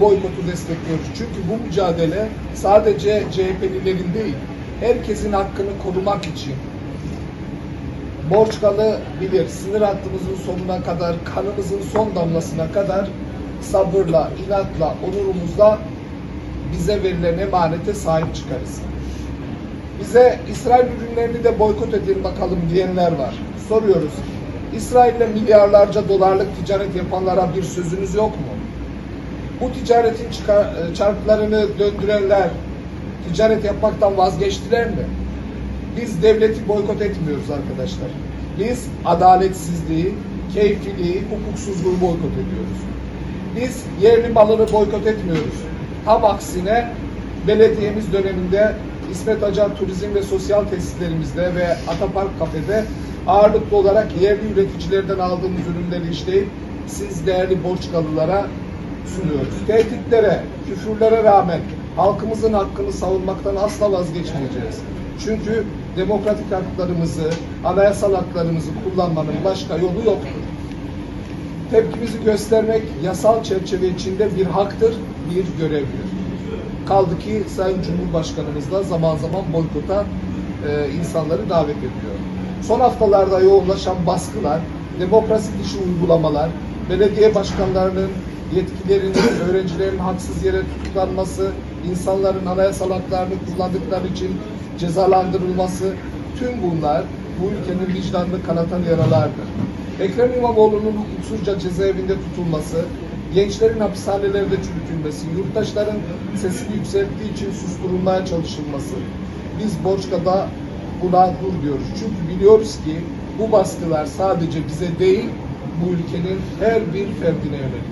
boykotu destekliyoruz. Çünkü bu mücadele sadece CHP'lilerin değil, herkesin hakkını korumak için. Borçkalı bilir, sınır hattımızın sonuna kadar, kanımızın son damlasına kadar sabırla, inatla, onurumuzla bize verilen emanete sahip çıkarız. Bize İsrail ürünlerini de boykot edin bakalım diyenler var. Soruyoruz. İsrail'le milyarlarca dolarlık ticaret yapanlara bir sözünüz yok mu? Bu ticaretin çıkar, e, çarklarını döndürenler ticaret yapmaktan vazgeçtiler mi? Biz devleti boykot etmiyoruz arkadaşlar. Biz adaletsizliği, keyfiliği, hukuksuzluğu boykot ediyoruz. Biz yerli malını boykot etmiyoruz. Tam aksine belediyemiz döneminde İsmet Acar Turizm ve Sosyal Tesislerimizde ve Atapark Kafe'de ağırlıklı olarak yerli üreticilerden aldığımız ürünleri işleyip siz değerli borçkalılara sunuyoruz. Tehditlere, küfürlere rağmen halkımızın hakkını savunmaktan asla vazgeçmeyeceğiz. Çünkü demokratik haklarımızı, anayasal haklarımızı kullanmanın başka yolu yoktur. Tepkimizi göstermek yasal çerçeve içinde bir haktır, bir görevdir. Kaldı ki Sayın Cumhurbaşkanımız da zaman zaman boykota e, insanları davet ediyor. Son haftalarda yoğunlaşan baskılar, demokrasi dışı uygulamalar, belediye başkanlarının yetkilerinin, öğrencilerin haksız yere tutuklanması, insanların anayasal haklarını kullandıkları için cezalandırılması, tüm bunlar bu ülkenin vicdanını kanatan yaralardır. Ekrem İmamoğlu'nun hukuksuzca cezaevinde tutulması, gençlerin hapishanelerde çürütülmesi, yurttaşların sesini yükselttiği için susturulmaya çalışılması. Biz Borçka'da buna dur diyoruz. Çünkü biliyoruz ki bu baskılar sadece bize değil, bu ülkenin her bir ferdine yönelik.